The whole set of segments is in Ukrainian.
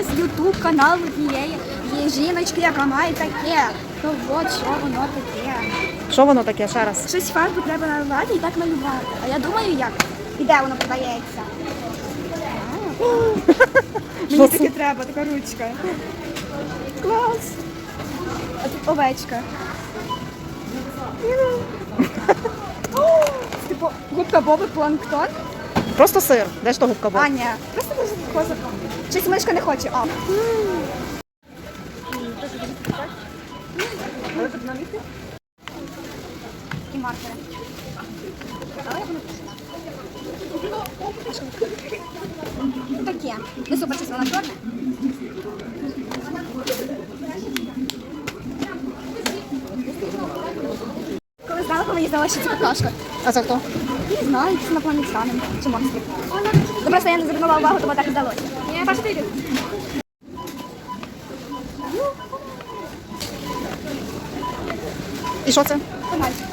подивилась ютуб канал однієї є жіночки, яка має таке. То от що воно таке. Що воно таке ще раз? Щось фарбу треба наливати і так малювати. А я думаю, як? І де воно продається? Мені таке треба, така ручка. Клас. А тут овечка. Типу, губка Боби планктон. Просто сир. Де ж то губка була? А, ні, просто дуже коза. Щось мишка не хоче. А. І маркери. Таке. Ну супер, щось вона чорне. Коли знала, мені здалося, що це какашка. А це хто? Не знаю, якісь інопланетяни чи монстри. Ну просто я не звернула увагу, тому так здалося. Я бачу, ти йди. І що це? Пенальчик.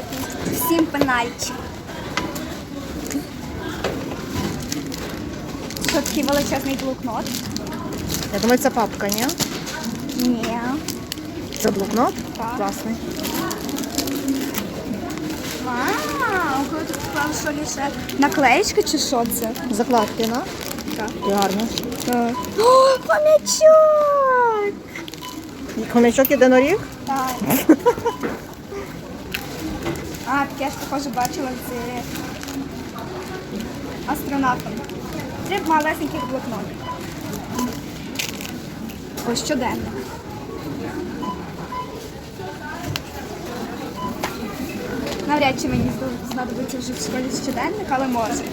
Всім пенальчик. Що такий величезний блокнот? Я думаю, це папка, ні? Ні. Це блокнот? Так. Класний. Вклав, що лише наклеєчка чи що це? Закладки, на? Так. Гарно. О, хомячок! Хомячок єдиноріг? Так. А, таке я ж також бачила з астронавтом. Три малесеньких блокноти. Ось щоденно. Навряд чи мені знадобиться вже в школі щоденник, але може.